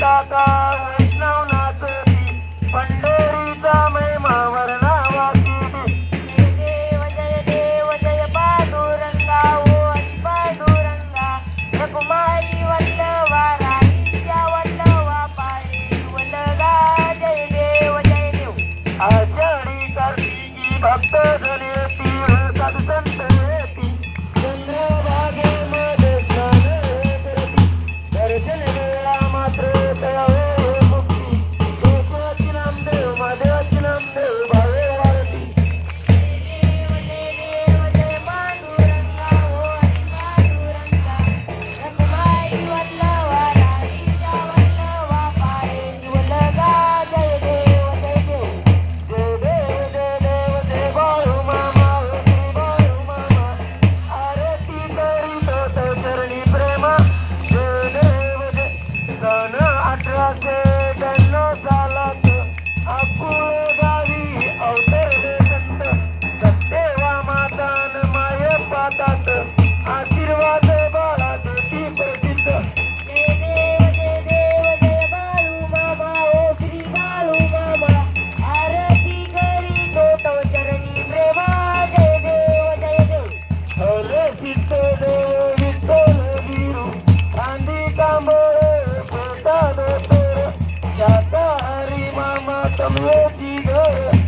दाता वैष्णवनाथ पंढरीचा महिमा वरणा देव जय देव जय पांडुरंगा ओ पांडुरंगा. रघुमाई वल्लवा राणीच्या वल्लवा पायी वल्लगा जय देव जय देव. आषाढी कार्तिकी भक्त झाले तीळ सदसंत Go, Tigre! Eh.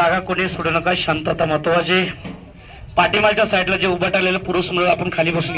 जागा कोणी सोडू नका. शांतता महत्वाची पाठीमागच्या साईडला जे उभं टाकलेलं पुरुष मुलं आपण खाली बसून